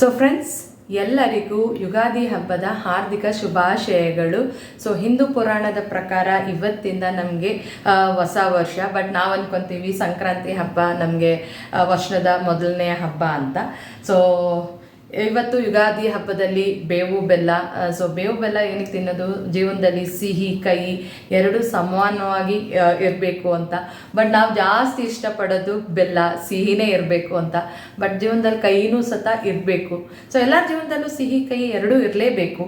So friends ಎಲ್ಲರಿಗೂ ಯುಗಾದಿ ಹಬ್ಬದ ಹಾರ್ದಿಕ ಶುಭಾಶಯಗಳು. ಸೊ ಹಿಂದೂ ಪುರಾಣದ ಪ್ರಕಾರ ಇವತ್ತಿಂದ ನಮಗೆ ಹೊಸ ವರ್ಷ. ಬಟ್ ನಾವು ಅನ್ಕೊಂತೀವಿ ಸಂಕ್ರಾಂತಿ ಹಬ್ಬ ನಮಗೆ ವರ್ಷದ ಮೊದಲನೇ ಹಬ್ಬ ಅಂತ. ಸೊ ಇವತ್ತು ಯುಗಾದಿ ಹಬ್ಬದಲ್ಲಿ ಬೇವು ಬೆಲ್ಲ ಸೊ ಬೇವು ಬೆಲ್ಲ ಏನಕ್ಕೆ ತಿನ್ನೋದು? ಜೀವನದಲ್ಲಿ ಸಿಹಿ ಕಹಿ ಎರಡು ಸಮಾನವಾಗಿ ಇರಬೇಕು ಅಂತ. ಬಟ್ ನಾವು ಜಾಸ್ತಿ ಇಷ್ಟಪಡೋದು ಬೆಲ್ಲ, ಸಿಹಿನೇ ಇರಬೇಕು ಅಂತ. ಬಟ್ ಜೀವನದಲ್ಲಿ ಕಹಿನೂ ಸತ ಇರಬೇಕು. ಸೊ ಎಲ್ಲ ಜೀವನದಲ್ಲೂ ಸಿಹಿ ಕಹಿ ಎರಡೂ ಇರಲೇಬೇಕು.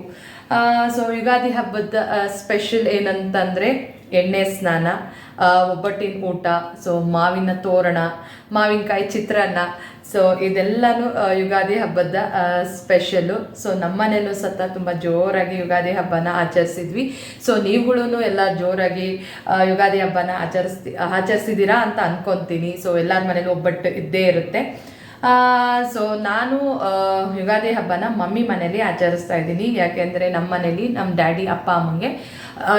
ಸೊ ಯುಗಾದಿ ಹಬ್ಬದ ಸ್ಪೆಷಲ್ ಏನಂತಂದರೆ ಎಣ್ಣೆ ಸ್ನಾನ ಒಬ್ಬಟ್ಟಿನ ಊಟ ಸೊ ಮಾವಿನ ತೋರಣ, ಮಾವಿನಕಾಯಿ ಚಿತ್ರಾನ್ನ ಸೊ ಇದೆಲ್ಲನೂ ಯುಗಾದಿ ಹಬ್ಬದ ಸ್ಪೆಷಲು ಸೊ ನಮ್ಮನೇಲೂ ಸತ ತುಂಬ ಜೋರಾಗಿ ಯುಗಾದಿ ಹಬ್ಬನ ಆಚರಿಸಿದ್ವಿ. ಸೊ ನೀವುಗಳೂ ಎಲ್ಲ ಜೋರಾಗಿ ಯುಗಾದಿ ಹಬ್ಬನ ಆಚರಿಸ್ತಿ ಆಚರಿಸಿದ್ದೀರಾ ಅಂತ ಅನ್ಕೊತೀನಿ. ಸೊ ಎಲ್ಲರ ಮನೇಲೂ ಒಬ್ಬಟ್ಟು ಇದ್ದೇ ಇರುತ್ತೆ. ಸೊ ನಾನು ಯುಗಾದಿ ಹಬ್ಬನ ಮಮ್ಮಿ ಮನೇಲಿ ಆಚರಿಸ್ತಾ ಇದ್ದೀನಿ. ಯಾಕೆಂದರೆ ನಮ್ಮ ಮನೇಲಿ ನಮ್ಮ ಡ್ಯಾಡಿ, ಅಪ್ಪ, ಅಮ್ಮಂಗೆ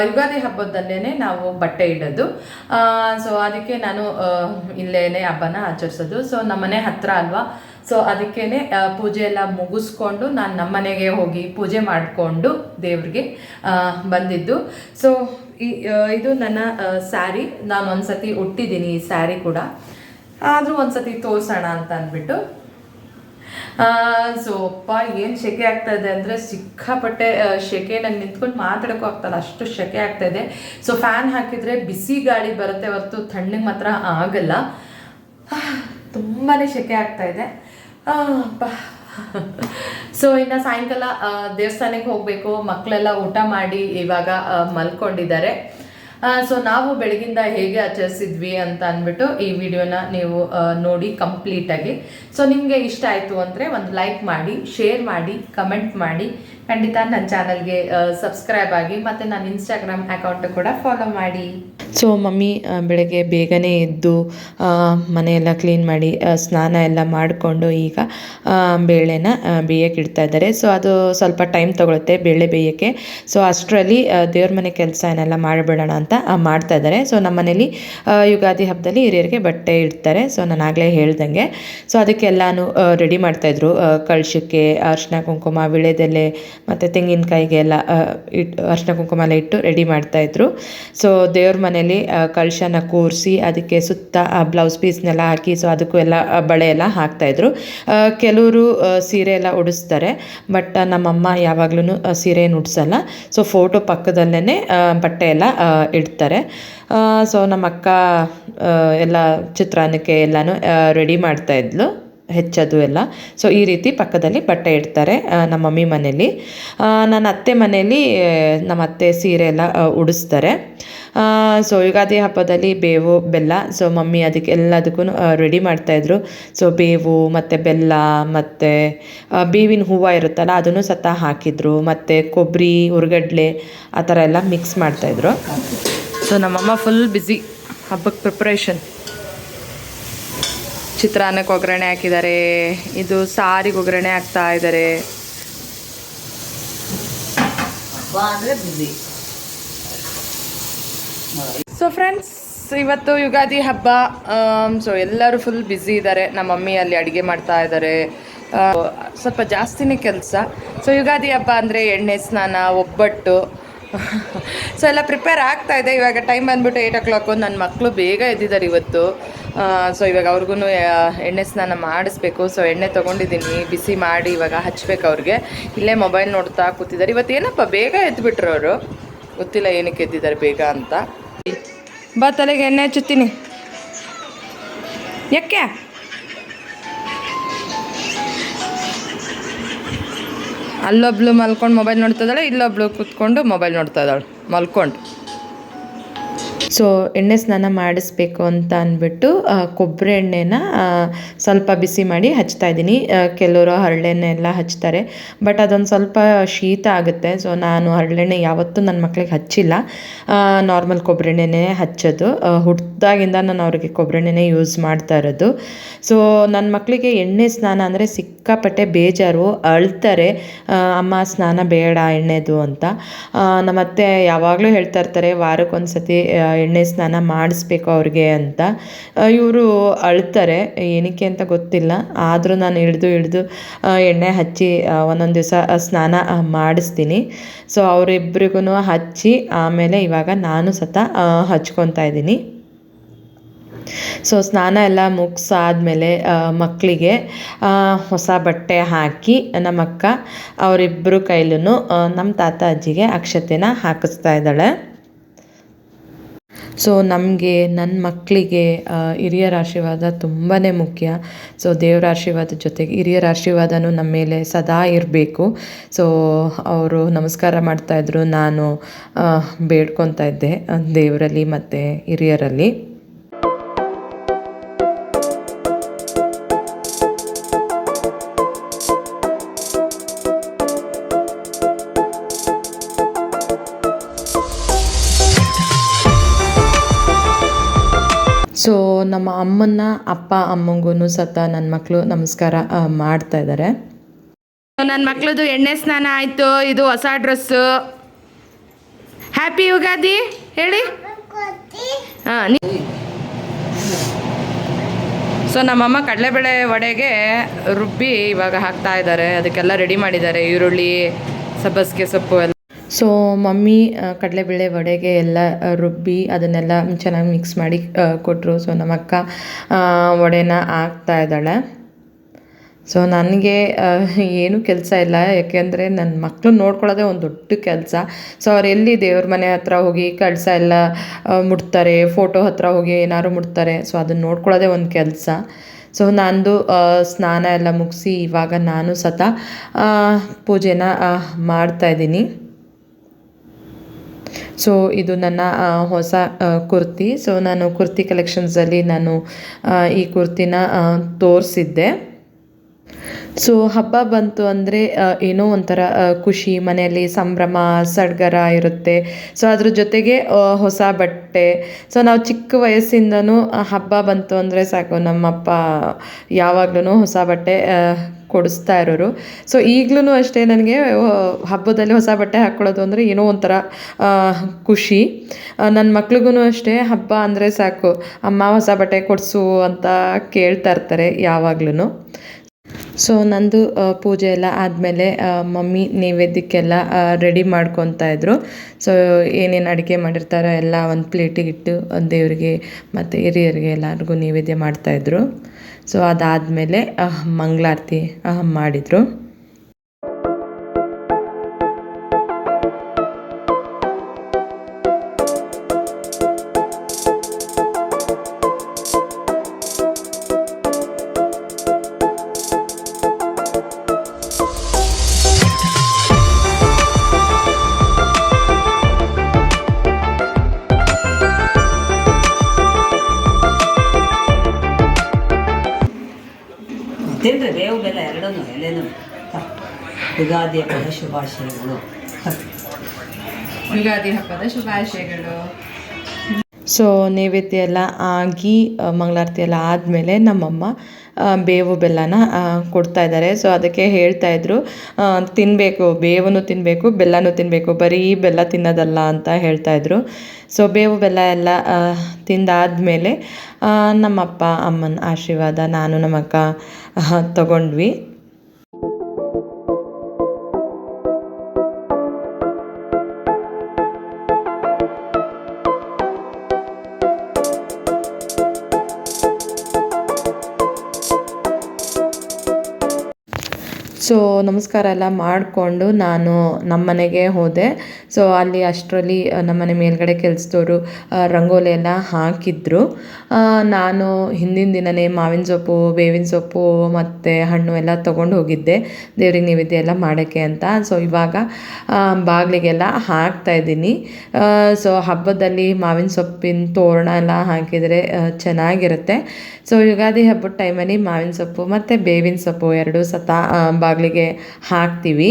ಯುಗಾದಿ ಹಬ್ಬದಲ್ಲೇ ನಾವು ಬಟ್ಟೆ ಇಡೋದು. ಸೊ ಅದಕ್ಕೆ ನಾನು ಇಲ್ಲೇ ಹಬ್ಬನ ಆಚರಿಸೋದು. ಸೊ ನಮ್ಮನೆ ಹತ್ರ ಅಲ್ವಾ? ಸೊ ಅದಕ್ಕೇನೆ ಪೂಜೆ ಎಲ್ಲ ಮುಗಿಸ್ಕೊಂಡು ನಾನು ನಮ್ಮನೆಗೆ ಹೋಗಿ ಪೂಜೆ ಮಾಡಿಕೊಂಡು ದೇವ್ರಿಗೆ ಬಂದಿದ್ದು. ಸೊ ಇದು ನನ್ನ ಸ್ಯಾರಿ. ನಾನು ಒಂದ್ಸತಿ ಉಟ್ಟಿದ್ದೀನಿ ಈ ಸ್ಯಾರಿ ಕೂಡ. ಆದರೂ ಒಂದ್ಸತಿ ತೋರಿಸೋಣ ಅಂತ ಅಂದ್ಬಿಟ್ಟು. ಸೊ ಅಪ್ಪ, ಏನು ಶೆಕೆ ಆಗ್ತಾ ಇದೆ ಅಂದರೆ ಸಿಕ್ಕಾಪಟ್ಟೆ ಶೆಕೆ ನಂಗೆ ನಿಂತ್ಕೊಂಡು ಮಾತಾಡೋಕ್ಕೂ ಆಗ್ತಲ್ಲ, ಅಷ್ಟು ಶೆಕೆ ಆಗ್ತಾ ಇದೆ. ಸೊ ಫ್ಯಾನ್ ಹಾಕಿದರೆ ಬಿಸಿ ಗಾಳಿ ಬರುತ್ತೆ ಹೊರತು ತಣ್ಣಗೆ ಮಾತ್ರ ಆಗಲ್ಲ. ತುಂಬಾ ಶೆಕೆ ಆಗ್ತಾ ಇದೆ. ಸೊ ಇನ್ನು ಸಾಯಂಕಾಲ ದೇವಸ್ಥಾನಕ್ಕೆ ಹೋಗಬೇಕು ಮಕ್ಕಳೆಲ್ಲ ಊಟ ಮಾಡಿ ಇವಾಗ ಮಲ್ಕೊಂಡಿದ್ದಾರೆ. ಸೊ ನಾವು ಬೆಳಗಿಂದ ಹೇಗೆ ಆಚರಿಸಿದ್ವಿ ಅಂತ ಅಂದ್ಬಿಟ್ಟು ಈ ವಿಡಿಯೋನ ನೀವು ನೋಡಿ ಕಂಪ್ಲೀಟಾಗಿ ಸೊ ನಿಮಗೆ ಇಷ್ಟ ಆಯಿತು ಅಂದರೆ ಒಂದು ಲೈಕ್ ಮಾಡಿ ಶೇರ್ ಮಾಡಿ ಕಮೆಂಟ್ ಮಾಡಿ. ಖಂಡಿತ ನನ್ನ ಚಾನಲ್ಗೆ ಸಬ್ಸ್ಕ್ರೈಬ್ ಆಗಿ ಮತ್ತು ನನ್ನ ಇನ್ಸ್ಟಾಗ್ರಾಮ್ ಅಕೌಂಟ್ ಕೂಡ ಫಾಲೋ ಮಾಡಿ. ಸೊ ಮಮ್ಮಿ ಬೆಳಗ್ಗೆ ಬೇಗನೆ ಎದ್ದು ಮನೆಯೆಲ್ಲ ಕ್ಲೀನ್ ಮಾಡಿ ಸ್ನಾನ ಎಲ್ಲ ಮಾಡಿಕೊಂಡು ಈಗ ಬೇಳೆನ ಬೇಯಕ್ಕೆ ಇಡ್ತಾ ಇದ್ದಾರೆ. ಸೊ ಅದು ಸ್ವಲ್ಪ ಟೈಮ್ ತೊಗೊಳುತ್ತೆ ಬೇಳೆ ಬೇಯೋಕ್ಕೆ. ಸೊ ಅಷ್ಟರಲ್ಲಿ ದೇವ್ರ ಮನೆ ಕೆಲಸ ಏನೆಲ್ಲ ಮಾಡಿಬಿಡೋಣ ಅಂತ ಮಾಡ್ತಾ ಇದ್ದಾರೆ. ಸೊ ನಮ್ಮ ಮನೇಲಿ ಯುಗಾದಿ ಹಬ್ಬದಲ್ಲಿ ಹಿರಿಯರಿಗೆ ಬಟ್ಟೆ ಇಡ್ತಾರೆ. ಸೊ ನಾನು ಆಗಲೇ ಹೇಳ್ದಂಗೆ. ಸೊ ಅದಕ್ಕೆಲ್ಲಾನು ರೆಡಿ ಮಾಡ್ತಾಯಿದ್ರು ಕಳಶಕ್ಕೆ, ಅರಿಶಿನ ಕುಂಕುಮ, ವಿಳೆದೆಲೆ, ಮತ್ತು ತೆಂಗಿನಕಾಯಿಗೆ ಎಲ್ಲ ಇಟ್ಟು ಅರಿಶಿನ ಕುಂಕುಮ ಎಲ್ಲ ಇಟ್ಟು ರೆಡಿ ಮಾಡ್ತಾಯಿದ್ರು ಸೊ ದೇವ್ರ ಮನೇಲಿ ಆ, ಕಳಶನ ಕೂರಿಸಿ ಅದಕ್ಕೆ ಸುತ್ತ ಬ್ಲೌಸ್ ಪೀಸ್ನೆಲ್ಲ ಹಾಕಿ ಸೊ ಅದಕ್ಕೂ ಎಲ್ಲ ಬಳೆ ಎಲ್ಲ ಹಾಕ್ತಾಯಿದ್ರು ಕೆಲವರು ಸೀರೆ ಎಲ್ಲ ಉಡಿಸ್ತಾರೆ ಬಟ್ ನಮ್ಮಮ್ಮ ಯಾವಾಗ್ಲೂ ಸೀರೆಯನ್ನು ಉಡ್ಸಲ್ಲ. ಸೊ ಫೋಟೋ ಪಕ್ಕದಲ್ಲೇ ಬಟ್ಟೆ ಎಲ್ಲ ಇಡ್ತಾರೆ. ಸೊ ನಮ್ಮ ಅಕ್ಕ ಎಲ್ಲ ಚಿತ್ರಾನ್ನಕ್ಕೆ ಎಲ್ಲನೂ ರೆಡಿ ಮಾಡ್ತಾಯಿದ್ಲು ಹೆಚ್ಚೋದು ಎಲ್ಲ. ಸೊ ಈ ರೀತಿ ಪಕ್ಕದಲ್ಲಿ ಬಟ್ಟೆ ಇಡ್ತಾರೆ ನಮ್ಮ ಮಮ್ಮಿ ಮನೇಲಿ ನನ್ನ ಅತ್ತೆ ಮನೇಲಿ ನಮ್ಮ ಅತ್ತೆ ಸೀರೆ ಎಲ್ಲ ಉಡಿಸ್ತಾರೆ. ಸೊ ಯುಗಾದಿ ಹಬ್ಬದಲ್ಲಿ ಬೇವು, ಬೆಲ್ಲ ಸೊ ಮಮ್ಮಿ ಅದಕ್ಕೆ ಎಲ್ಲದಕ್ಕೂ ರೆಡಿ ಮಾಡ್ತಾಯಿದ್ರು ಸೊ ಬೇವು ಮತ್ತು ಬೆಲ್ಲ ಮತ್ತು ಬೇವಿನ ಹೂವು ಇರುತ್ತಲ್ಲ, ಅದನ್ನು ಸತ ಹಾಕಿದ್ರು. ಮತ್ತು ಕೊಬ್ಬರಿ ಹುರ್ಗಡ್ಲೆ ಆ ಥರ ಎಲ್ಲ ಮಿಕ್ಸ್ ಮಾಡ್ತಾಯಿದ್ರು ಸೊ ನಮ್ಮಮ್ಮ ಫುಲ್ ಬ್ಯುಸಿ ಹಬ್ಬಕ್ಕೆ ಪ್ರಿಪ್ರೇಷನ್ ಚಿತ್ರಾನ್ನಕ್ಕೆ ಒಗ್ಗರಣೆ ಹಾಕಿದ್ದಾರೆ. ಇದು ಸಾರಿಗೆ ಒಗ್ಗರಣೆ ಹಾಕ್ತಾ ಇದ್ದಾರೆ. ಸೊ ಫ್ರೆಂಡ್ಸ್ ಇವತ್ತು ಯುಗಾದಿ ಹಬ್ಬ ಸೊ ಎಲ್ಲರೂ ಫುಲ್ ಬ್ಯುಸಿ ಇದ್ದಾರೆ. ನಮ್ಮ ಮಮ್ಮಿ ಅಲ್ಲಿ ಅಡುಗೆ ಮಾಡ್ತಾ ಇದ್ದಾರೆ. ಸ್ವಲ್ಪ ಜಾಸ್ತಿನೇ ಕೆಲಸ. ಸೊ ಯುಗಾದಿ ಹಬ್ಬ ಅಂದರೆ ಎಣ್ಣೆ ಸ್ನಾನ ಒಬ್ಬಟ್ಟು ಸೊ ಎಲ್ಲ ಪ್ರಿಪೇರ್ ಆಗ್ತಾ ಇದೆ. ಇವಾಗ ಟೈಮ್ ಬಂದ್ಬಿಟ್ಟು ಏಯ್ಟ್ ಓ ಕ್ಲಾಕು ನನ್ನ ಮಕ್ಕಳು ಬೇಗ ಎದ್ದಿದ್ದಾರೆ ಇವತ್ತು. ಸೊ ಇವಾಗ ಅವ್ರಿಗೂ ಎಣ್ಣೆ ಸ್ನಾನ ಮಾಡಿಸ್ಬೇಕು. ಸೊ ಎಣ್ಣೆ ತೊಗೊಂಡಿದ್ದೀನಿ. ಬಿಸಿ ಮಾಡಿ ಇವಾಗ ಹಚ್ಬೇಕು ಅವ್ರಿಗೆ. ಇಲ್ಲೇ ಮೊಬೈಲ್ ನೋಡ್ತಾ ಕೂತಿದ್ದಾರೆ. ಇವತ್ತು ಏನಪ್ಪ, ಬೇಗ ಎದ್ಬಿಟ್ರು ಅವರು? ಗೊತ್ತಿಲ್ಲ ಏನಕ್ಕೆ ಎದ್ದಿದ್ದಾರೆ ಬೇಗ ಅಂತ. ಬಾ ತಲೆಗೆ ಎಣ್ಣೆ ಹಚ್ಚುತ್ತೀನಿ. ಯಾಕೆ? ಅಲ್ಲೊಬ್ಳು ಮಲ್ಕೊಂಡು ಮೊಬೈಲ್ ನೋಡ್ತಾ ಇದ್ದಾಳೆ ಇಲ್ಲೊಬ್ಳು ಕೂತ್ಕೊಂಡು ಮೊಬೈಲ್ ನೋಡ್ತಾ ಇದ್ದಾಳೆ ಮಲ್ಕೊಂಡು. ಸೊ ಎಣ್ಣೆ ಸ್ನಾನ ಮಾಡಿಸ್ಬೇಕು ಅಂತ ಅಂದ್ಬಿಟ್ಟು ಕೊಬ್ಬರಿ ಎಣ್ಣೆನ ಸ್ವಲ್ಪ ಬಿಸಿ ಮಾಡಿ ಹಚ್ತಾ ಇದ್ದೀನಿ. ಕೆಲವರು ಹರಳೆಣ್ಣೆ ಎಲ್ಲ ಹಚ್ತಾರೆ. ಬಟ್ ಅದೊಂದು ಸ್ವಲ್ಪ ಶೀತ ಆಗುತ್ತೆ. ಸೊ ನಾನು ಹರಳೆಣ್ಣೆ ಯಾವತ್ತೂ ನನ್ನ ಮಕ್ಕಳಿಗೆ ಹಚ್ಚಿಲ್ಲ. ನಾರ್ಮಲ್ ಕೊಬ್ಬರಿ ಎಣ್ಣೆನೇ ಹಚ್ಚೋದು. ಹುಟ್ಟಿದಾಗಿಂದ ನಾನು ಅವ್ರಿಗೆ ಕೊಬ್ಬರಿ ಎಣ್ಣೆನೇ ಯೂಸ್ ಮಾಡ್ತಾ ಇರೋದು. ಸೊ ನನ್ನ ಮಕ್ಕಳಿಗೆ ಎಣ್ಣೆ ಸ್ನಾನ ಅಂದರೆ ಸಿಕ್ಕಾಪಟ್ಟೆ ಬೇಜಾರು, ಅಳ್ತಾರೆ. ಅಮ್ಮ ಸ್ನಾನ ಬೇಡ ಎಣ್ಣೆದು ಅಂತ. ನಮ್ಮ ನಮ್ಮತ್ತೆ ಯಾವಾಗಲೂ ಹೇಳ್ತಾ ಇರ್ತಾರೆ, ವಾರಕ್ಕೊಂದ್ಸತಿ ಎಣ್ಣೆ ಸ್ನಾನ ಮಾಡಿಸ್ಬೇಕು ಅವ್ರಿಗೆ ಅಂತ ಇವರು ಅಳ್ತಾರೆ. ಏನಕ್ಕೆ ಅಂತ ಗೊತ್ತಿಲ್ಲ. ಆದರೂ ನಾನು ಹಿಡಿದು ಹಿಡಿದು ಎಣ್ಣೆ ಹಚ್ಚಿ ಒಂದೊಂದು ದಿವಸ ಸ್ನಾನ ಮಾಡಿಸ್ತೀನಿ. ಸೊ ಅವರಿಬ್ರಿಗೂ ಹಚ್ಚಿ, ಆಮೇಲೆ ಇವಾಗ ನಾನು ಸತ ಹಚ್ಕೊತಾ ಇದ್ದೀನಿ. ಸೊ ಸ್ನಾನ ಎಲ್ಲ ಮುಗಿಸಾದ್ಮೇಲೆ ಮಕ್ಕಳಿಗೆ ಹೊಸ ಬಟ್ಟೆ ಹಾಕಿ ನಮ್ಮ ಅಕ್ಕ ಅವರಿಬ್ಬರು ಕೈಲೂ ನಮ್ಮ ತಾತ ಅಜ್ಜಿಗೆ ಅಕ್ಷತೆನ ಹಾಕಿಸ್ತಾ ಇದ್ದಾಳೆ. ಸೊ ನಮಗೆ ನನ್ನ ಮಕ್ಕಳಿಗೆ ಹಿರಿಯರ ಆಶೀರ್ವಾದ ತುಂಬಾ ಮುಖ್ಯ. ಸೊ ದೇವರ ಆಶೀರ್ವಾದ ಜೊತೆಗೆ ಹಿರಿಯರ ಆಶೀರ್ವಾದನೂ ನಮ್ಮ ಮೇಲೆ ಸದಾ ಇರಬೇಕು. ಸೊ ಅವರು ನಮಸ್ಕಾರ ಮಾಡ್ತಾಯಿದ್ರು ನಾನು ಬೇಡ್ಕೊತಾ ಇದ್ದೆ, ದೇವರಲ್ಲಿ ಮತ್ತು ಹಿರಿಯರಲ್ಲಿ. ನಮ್ಮ ಅಮ್ಮನ ಅಪ್ಪ ಅಮ್ಮಂಗೂ ಸತ ನನ್ನ ಮಕ್ಕಳು ನಮಸ್ಕಾರ ಮಾಡ್ತಾ ಇದ್ದಾರೆ ನನ್ನ ಮಕ್ಳದು ಎಣ್ಣೆ ಸ್ನಾನ ಆಯ್ತು, ಇದು ಹೊಸ ಡ್ರೆಸ್ಸು. ಹ್ಯಾಪಿ ಯುಗಾದಿ, ಹೇಳಿ? ಸೊ, ನಮ್ಮಮ್ಮ ಕಡಲೆಬೇಳೆ ವಡೆಗೆ ರುಬ್ಬಿ ಇವಾಗ ಹಾಕ್ತಾ ಇದ್ದಾರೆ ಅದಕ್ಕೆಲ್ಲ ರೆಡಿ ಮಾಡಿದ್ದಾರೆ. ಈರುಳ್ಳಿ, ಸಬ್ಬಸಿಗೆ ಸೊಪ್ಪು ಎಲ್ಲ ಸೊ ಮಮ್ಮಿ ಆ, ಕಡಲೆಬೇಳೆ ವಡೆಗೆ ಎಲ್ಲ ರುಬ್ಬಿ ಅದನ್ನೆಲ್ಲ ಚೆನ್ನಾಗಿ ಮಿಕ್ಸ್ ಮಾಡಿ ಕೊಟ್ಟರು ಸೊ ನಮ್ಮ ಅಕ್ಕ ವಡೆನ ಹಾಕ್ತಾ ಇದ್ದಾಳೆ. ಸೊ ನನಗೆ ಏನೂ ಕೆಲಸ ಇಲ್ಲ. ಯಾಕೆಂದರೆ ನನ್ನ ಮಕ್ಕಳು ನೋಡ್ಕೊಳ್ಳೋದೇ ಒಂದು ದೊಡ್ಡ ಕೆಲಸ. ಸೊ ಅವ್ರು ಎಲ್ಲಿ ದೇವ್ರ ಮನೆ ಹತ್ರ ಹೋಗಿ ಕಳಸ ಎಲ್ಲ ಮುಟ್ತಾರೆ ಫೋಟೋ ಹತ್ರ ಹೋಗಿ ಏನಾದ್ರು ಮುಟ್ತಾರೆ. ಸೊ ಅದನ್ನು ನೋಡ್ಕೊಳ್ಳೋದೇ ಒಂದು ಕೆಲಸ. ಸೊ ನಂದು ಸ್ನಾನ ಎಲ್ಲ ಮುಗಿಸಿ ಇವಾಗ ನಾನು ಸತ ಪೂಜೆನ ಮಾಡ್ತಾಯಿದ್ದೀನಿ ಸೊ ಇದು ನನ್ನ ಹೊಸ ಕುರ್ತಿ. ಸೊ ನಾನು ಕುರ್ತಿ ಕಲೆಕ್ಷನ್ಸಲ್ಲಿ ನಾನು ಈ ಕುರ್ತಿನ ತೋರಿಸಿದ್ದೆ. ಸೊ ಹಬ್ಬ ಬಂತು ಅಂದರೆ ಏನೋ ಒಂಥರ ಖುಷಿ, ಮನೆಯಲ್ಲಿ ಸಂಭ್ರಮ, ಸಡಗರ ಇರುತ್ತೆ. ಸೊ ಅದ್ರ ಜೊತೆಗೆ ಹೊಸ ಬಟ್ಟೆ. ಸೊ ನಾವು ಚಿಕ್ಕ ವಯಸ್ಸಿಂದನೂ ಹಬ್ಬ ಬಂತು ಅಂದರೆ ಸಾಕು. ನಮ್ಮಪ್ಪ ಯಾವಾಗ್ಲೂ ಹೊಸ ಬಟ್ಟೆ ಕೊಡಿಸ್ತಾ ಇರೋರು. ಸೊ ಈಗಲೂ ಅಷ್ಟೇ ನನಗೆ ಹಬ್ಬದಲ್ಲಿ ಹೊಸ ಬಟ್ಟೆ ಹಾಕ್ಕೊಳ್ಳೋದು ಅಂದರೆ ಏನೋ ಒಂಥರ ಖುಷಿ. ನನ್ನ ಮಕ್ಳಿಗೂ ಅಷ್ಟೇ, ಹಬ್ಬ ಅಂದರೆ ಸಾಕು. ಅಮ್ಮ ಹೊಸ ಬಟ್ಟೆ ಕೊಡಿಸು ಅಂತ ಕೇಳ್ತಾ ಇರ್ತಾರೆ ಯಾವಾಗ್ಲೂ ಸೊ ನಂದು ಪೂಜೆ ಎಲ್ಲ ಆದಮೇಲೆ ಮಮ್ಮಿ ನೈವೇದ್ಯಕ್ಕೆಲ್ಲ ರೆಡಿ ಮಾಡ್ಕೊತಾ ಇದ್ರು. ಸೊ ಏನೇನು ಅಡುಗೆ ಮಾಡಿರ್ತಾರೋ ಎಲ್ಲ ಒಂದು ಪ್ಲೇಟಿಗೆ ಇಟ್ಟು, ದೇವರಿಗೆ ಮತ್ತು ಹಿರಿಯರಿಗೆ ಎಲ್ಲರಿಗೂ ನೈವೇದ್ಯ ಮಾಡ್ತಾಯಿದ್ರು ಸೊ ಅದಾದಮೇಲೆ ಮಂಗಳಾರತಿ ಮಾಡಿದರು. ಶುಭಾಶಯಗಳು. ಯುಗಾದಿ ಹಬ್ಬದ ಶುಭಾಶಯಗಳು. ಸೊ ನೈವೇದ್ಯ ಎಲ್ಲ ಆಗಿ ಮಂಗಳಾರತಿ ಎಲ್ಲ ಆದಮೇಲೆ ನಮ್ಮಮ್ಮ ಬೇವು ಬೆಲ್ಲನ ಕೊಡ್ತಾ ಇದ್ದಾರೆ. ಸೊ ಅದಕ್ಕೆ ಹೇಳ್ತಾ ಇದ್ರು ಆ, ತಿನ್ನಬೇಕು ಬೇವನ್ನು ತಿನ್ನಬೇಕು ಬೆಲ್ಲನೂ ತಿನ್ನಬೇಕು ಬರೀ ಬೆಲ್ಲ ತಿನ್ನೋದಲ್ಲ ಅಂತ ಹೇಳ್ತಾ ಇದ್ರು. ಸೊ ಬೇವು ಬೆಲ್ಲ ಎಲ್ಲ ತಿಂದಾದಮೇಲೆ ನಮ್ಮಪ್ಪ ಅಮ್ಮನ ಆಶೀರ್ವಾದ ನಾನು ನಮ್ಮಕ್ಕ ತಗೊಂಡ್ವಿ. ಸೊ ನಮಸ್ಕಾರ ಎಲ್ಲ ಮಾಡಿಕೊಂಡು ನಾನು ನಮ್ಮನೆಗೆ ಹೋದೆ. ಸೊ ಅಲ್ಲಿ ಅಷ್ಟರಲ್ಲಿ ನಮ್ಮನೆ ಮೇಲ್ಗಡೆ ಕೆಲಸದವರು ರಂಗೋಲಿ ಎಲ್ಲ ಹಾಕಿದ್ರು. ನಾನು ಹಿಂದಿನ ದಿನವೇ ಮಾವಿನ ಸೊಪ್ಪು ಬೇವಿನ ಸೊಪ್ಪು ಮತ್ತು ಹಣ್ಣು ಎಲ್ಲ ತೊಗೊಂಡು ಹೋಗಿದ್ದೆ. ದೇವ್ರಿಗೆ ನೈವೇದ್ಯ ಎಲ್ಲ ಮಾಡೋಕ್ಕೆ ಅಂತ. ಸೊ ಇವಾಗ ಬಾಗಿಲಿಗೆಲ್ಲ ಹಾಕ್ತಾ ಇದ್ದೀನಿ. ಸೊ ಹಬ್ಬದಲ್ಲಿ ಮಾವಿನ ಸೊಪ್ಪಿನ ತೋರಣ ಎಲ್ಲ ಹಾಕಿದರೆ ಚೆನ್ನಾಗಿರುತ್ತೆ. ಸೊ ಯುಗಾದಿ ಹಬ್ಬದ ಟೈಮಲ್ಲಿ ಮಾವಿನ ಸೊಪ್ಪು ಮತ್ತು ಬೇವಿನ ಸೊಪ್ಪು ಎರಡು ಸತ ಆ, ಬಾಗಿಲಿಗೆ ಹಾಕ್ತೀವಿ.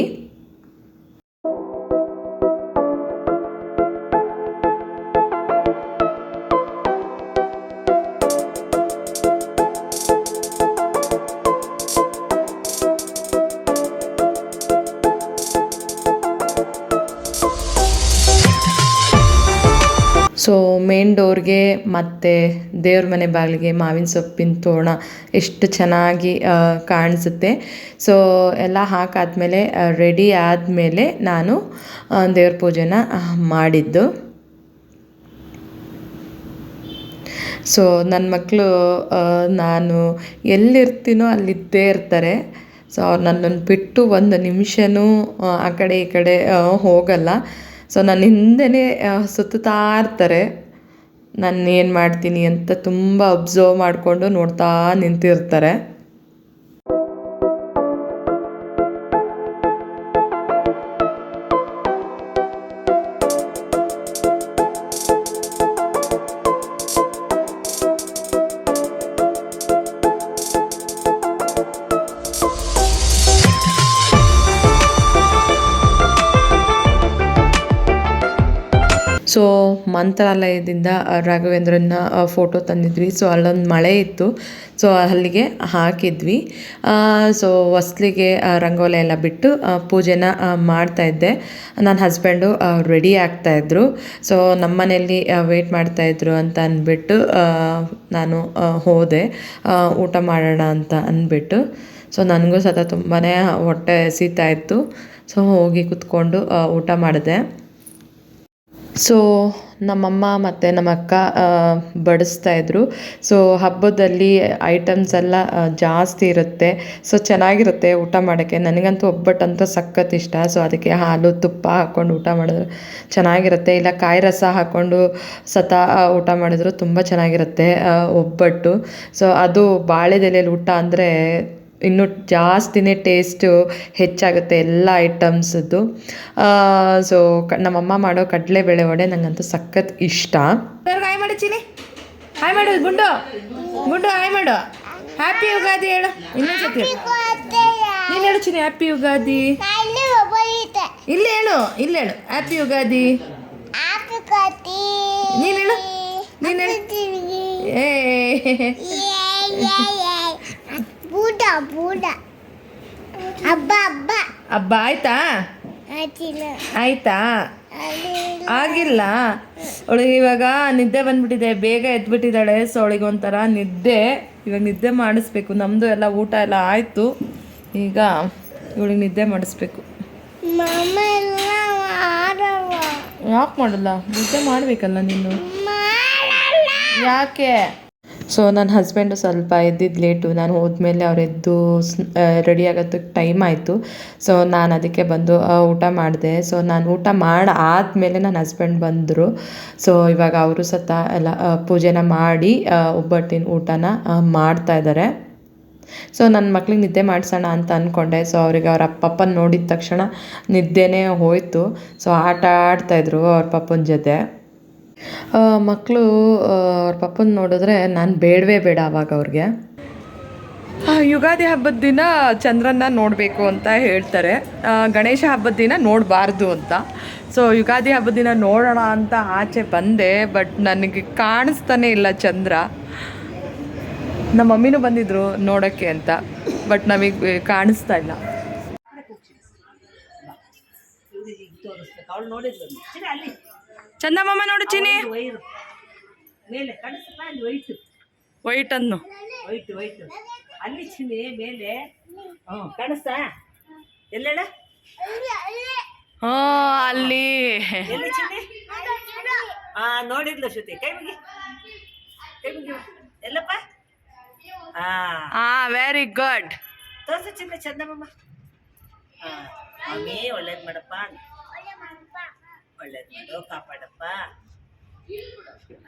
ಮೇನ್ ಡೋರ್ಗೆ ಮತ್ತು ದೇವ್ರ ಮನೆ ಬಾಗಿಲಿಗೆ ಮಾವಿನ ಸೊಪ್ಪಿನ ತೋರಣ ಎಷ್ಟು ಚೆನ್ನಾಗಿ ಕಾಣಿಸುತ್ತೆ. ಸೊ ಎಲ್ಲ ಹಾಕಾದ್ಮೇಲೆ ರೆಡಿ ಆದಮೇಲೆ ನಾನು ದೇವ್ರ ಪೂಜೆನ ಮಾಡಿದ್ದು. ಸೊ ನನ್ನ ಮಕ್ಕಳು ನಾನು ಎಲ್ಲಿರ್ತೀನೋ ಅಲ್ಲಿದ್ದೇ ಇರ್ತಾರೆ. ಸೊ ಅವ್ರು ನನ್ನನ್ನು ಬಿಟ್ಟು ಒಂದು ನಿಮಿಷನೂ ಆ, ಕಡೆ ಈ ಕಡೆ ಹೋಗಲ್ಲ. ಸೊ ನನ್ನ ಹಿಂದೆನೇ ಸುತ್ತಾ ಇರ್ತಾರೆ. ನಾನು ಏನು ಮಾಡ್ತೀನಿ ಅಂತ ತುಂಬ ಅಬ್ಸರ್ವ್ ಮಾಡಿಕೊಂಡು ನೋಡ್ತಾ ನಿಂತಿರ್ತಾರೆ. ಸೊ ಮಂತ್ರಾಲಯದಿಂದ ರಾಘವೇಂದ್ರನ ಫೋಟೋ ತಂದಿದ್ವಿ. ಸೊ ಅಲ್ಲೊಂದು ಮಳೆ ಇತ್ತು. ಸೊ ಅಲ್ಲಿಗೆ ಹಾಕಿದ್ವಿ. ಸೊ ಹೊಸ್ಲಿಗೆ ರಂಗೋಲಿ ಎಲ್ಲ ಬಿಟ್ಟು ಪೂಜೆನ ಮಾಡ್ತಾಯಿದ್ದೆ ನನ್ನ ಹಸ್ಬೆಂಡು ರೆಡಿ ಆಗ್ತಾಯಿದ್ರು ಸೊ ನಮ್ಮ ಮನೆಯಲ್ಲಿ ವೇಟ್ ಮಾಡ್ತಾಯಿದ್ರು ಅಂತ ಅಂದ್ಬಿಟ್ಟು ನಾನು ಹೋದೆ. ಊಟ ಮಾಡೋಣ ಅಂತ ಅಂದ್ಬಿಟ್ಟು ಸೊ ನನಗೂ ಸತ ತುಂಬಾ ಹೊಟ್ಟೆ ಸೀತಾ ಇತ್ತು. ಸೊ ಹೋಗಿ ಕುತ್ಕೊಂಡು ಊಟ ಮಾಡಿದೆ. ಸೊ ನಮ್ಮಮ್ಮ ಮತ್ತು ನಮ್ಮ ಅಕ್ಕ ಬಡಿಸ್ತಾ ಇದ್ರು. ಸೊ ಹಬ್ಬದಲ್ಲಿ ಐಟಮ್ಸ್ ಎಲ್ಲ ಜಾಸ್ತಿ ಇರುತ್ತೆ. ಸೊ ಚೆನ್ನಾಗಿರುತ್ತೆ ಊಟ ಮಾಡೋಕ್ಕೆ. ನನಗಂತೂ ಒಬ್ಬಟ್ಟಂತೂ ಸಖತ್ ಇಷ್ಟ. ಸೊ ಅದಕ್ಕೆ ಹಾಲು, ತುಪ್ಪ ಹಾಕ್ಕೊಂಡು ಊಟ ಮಾಡಿದ್ರು. ಚೆನ್ನಾಗಿರುತ್ತೆ. ಇಲ್ಲ, ಕಾಯಿ ರಸ ಹಾಕ್ಕೊಂಡು ಸತ ಊಟ ಮಾಡಿದ್ರು. ತುಂಬ ಚೆನ್ನಾಗಿರುತ್ತೆ ಒಬ್ಬಟ್ಟು. ಸೊ ಅದು ಬಾಳೆದೆಲೆಯಲ್ಲಿ ಊಟ ಅಂದರೆ ಇನ್ನೂ ಜಾಸ್ತಿನೇ ಟೇಸ್ಟು ಹೆಚ್ಚಾಗುತ್ತೆ ಎಲ್ಲ ಐಟಮ್ಸದ್ದು ಸೊ ಕ ನಮ್ಮಮ್ಮ ಮಾಡೋ ಕಡಲೆಬೇಳೆ ವಡೆ ನನಗಂತೂ ಸಖತ್ ಇಷ್ಟ. ಹಾಯ್ ಮಾಡು ಚೀನಿ ಹಾಯ್ ಮಾಡು ಗುಂಡು. ಗುಂಡು ಹಾಯ್ ಮಾಡು. ಹ್ಯಾಪಿ ಯುಗಾದಿ ಹೇಳು. ಇನ್ನೊಂದ್ಸತಿ ನೀನು ಹೇಳು ಚಿನಿ ಹ್ಯಾಪಿ ಯುಗಾದಿ. ಇಲ್ಲಿ ಹೇಳು ಇಲ್ಲಿ ಹೇಳು. ಹ್ಯಾಪಿ ಯುಗಾದಿ. ನೀನು ಹೇಳು. ನೀನು ಹೇಳು. ಏ ಬೂಡ ಬೂಡ. ಹಬ್ಬ ಹಬ್ಬ. ಹಬ್ಬ ಆಯ್ತಾ? ಆಯ್ತಾ? ಆಗಿಲ್ಲ. ಅವಳಿಗೆ ಇವಾಗ ನಿದ್ದೆ ಬಂದ್ಬಿಟ್ಟಿದೆ. ಬೇಗ ಎದ್ಬಿಟ್ಟಿದ್ದಾಳೆ. ಸೊ ಅವಳಿಗೆ ಒಂಥರ ನಿದ್ದೆ. ಇವಾಗ ನಿದ್ದೆ ಮಾಡಿಸ್ಬೇಕು. ನಮ್ಮದು ಎಲ್ಲ ಊಟ ಎಲ್ಲ ಆಯಿತು. ಈಗ ಇವಳಿಗೆ ನಿದ್ದೆ ಮಾಡಿಸ್ಬೇಕು. ಯಾಕೆ ಮಾಡಲ್ಲ? ನಿದ್ದೆ ಮಾಡಬೇಕಲ್ಲ ನೀನು? ಯಾಕೆ? ಸೊ ನನ್ನ ಹಸ್ಬೆಂಡು ಸ್ವಲ್ಪ ಎದ್ದಿದ್ದು ಲೇಟು ನಾನು ಹೋದ್ಮೇಲೆ ಅವ್ರು ಎದ್ದು ರೆಡಿ ಆಗೋದಕ್ಕೆ ಟೈಮ್ ಆಯಿತು. ಸೊ ನಾನು ಅದಕ್ಕೆ ಬಂದು ಊಟ ಮಾಡಿದೆ. ಸೊ ನಾನು ಊಟ ಮಾಡಿ, ಆದಮೇಲೆ ನನ್ನ ಹಸ್ಬೆಂಡ್ ಬಂದರು. ಸೊ ಇವಾಗ ಅವರು ಸತ ಎಲ್ಲ ಪೂಜೆನ ಮಾಡಿ ಒಬ್ಬಟ್ಟಿನ ಊಟನ ಮಾಡ್ತಾ ಇದ್ದಾರೆ ಸೊ ನನ್ನ ಮಕ್ಳಿಗೆ ನಿದ್ದೆ ಮಾಡಿಸೋಣ ಅಂತ ಅಂದ್ಕೊಂಡೆ ಸೊ ಅವರಿಗೆ ಅವ್ರ ಅಪ್ಪನ ನೋಡಿದ ತಕ್ಷಣ ನಿದ್ದೆನೇ ಹೋಯಿತು. ಸೊ ಆಟ ಆಡ್ತಾಯಿದ್ರು ಅವ್ರ ಪಪ್ಪನ ಜೊತೆ. ಮಕ್ಕಳು ಅವ್ರ ಪಪ್ಪನ ನೋಡಿದ್ರೆ ನಾನು ಬೇಡವೇ ಬೇಡ ಅವಾಗ ಅವ್ರಿಗೆ. ಯುಗಾದಿ ಹಬ್ಬದ ದಿನ ಚಂದ್ರನ್ನ ನೋಡಬೇಕು ಅಂತ ಹೇಳ್ತಾರೆ. ಗಣೇಶ ಹಬ್ಬದ ದಿನ ನೋಡಬಾರ್ದು ಅಂತ. ಸೊ ಯುಗಾದಿ ಹಬ್ಬದ ದಿನ ನೋಡೋಣ ಅಂತ ಆಚೆ ಬಂದೆ ಬಟ್ ನನಗೆ ಕಾಣಿಸ್ತಾನೆ ಇಲ್ಲ ಚಂದ್ರ. ನಮ್ಮ ಮಮ್ಮಿನೂ ಬಂದಿದ್ರು ನೋಡೋಕ್ಕೆ ಅಂತ ಬಟ್ ನಮಗೆ ಕಾಣಿಸ್ತಾ ಇಲ್ಲ. ತೋರಿಸ್ಬೇಕು ಅವಳು ನೋಡಿದ್ರು ಚಂದಮ್ಮ ನೋಡು ಚಿನಿ ವೈಟು ವೈಟ್ ಅನ್ನು ವೈಟ್ ವೈಟ್ ಅಲ್ಲಿ ಚಿನ್ನಿ ಮೇಲೆ ಹ್ಞೂ ಕಾಣಿಸ್ತಾ ಎಲ್ಲೆಡ? ಹಾ ಅಲ್ಲಿ. ಹಾ ನೋಡಿದ್ಲು ಶ್ರುತಿ. ಕೈ ಮುಗಿ. ಕೈ ಮುಗಿ. ಎಲ್ಲಪ್ಪ? ಹಾ ಹಾ ವೆರಿ ಗುಡ್ ತೋರ್ಸು ಚಿನ್ನ ಚಂದಮ್ಮ ಹಾ ಒಳ್ಳೇದು ಮಾಡಪ್ಪ ಒಳ್ಳೇದು ಮಾಡು ಕಾಪಾಡಪ್ಪ.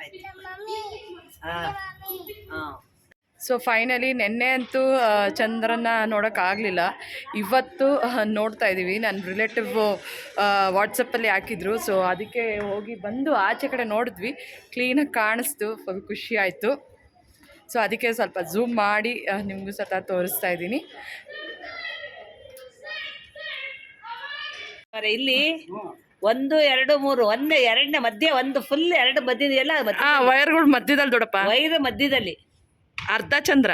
ಆಯ್ತು. ಹಾ ಸೊ ಫೈನಲಿ ನಿನ್ನೆ ಅಂತೂ ಚಂದ್ರನ್ನ ಚಂದ್ರನ ನೋಡೋಕ್ಕಾಗಲಿಲ್ಲ ಇವತ್ತು ನೋಡ್ತಾ ಇದ್ದೀವಿ ನನ್ನ ರಿಲೇಟಿವ್ ವಾಟ್ಸಪ್ಪಲ್ಲಿ ಹಾಕಿದ್ರು. ಸೊ ಅದಕ್ಕೆ ಹೋಗಿ ಬಂದು ಆಚೆ ಕಡೆ ನೋಡಿದ್ವಿ. ಕ್ಲೀನಾಗಿ ಕಾಣಿಸ್ತು. ಫುಲ್ ಖುಷಿ ಆಯಿತು. ಸೊ ಅದಕ್ಕೆ ಸ್ವಲ್ಪ ಝೂಮ್ ಮಾಡಿ ನಿಮಗೂ ಸತ ತೋರಿಸ್ತಾ ಇದ್ದೀನಿ ಇಲ್ಲಿ ಒಂದು ಎರಡು ಮೂರು ಒಂದೇ ಎರಡನೇ ಮಧ್ಯೆ ಒಂದು ಫುಲ್ ಎರಡು ಮಧ್ಯದಲ್ಲ. ಆ ವೈರ್ಗಳು ಮಧ್ಯದಲ್ಲಿ ದೊಡ್ಡಪ್ಪ ವೈರ್ ಮಧ್ಯದಲ್ಲಿ. ಅರ್ಧ ಚಂದ್ರ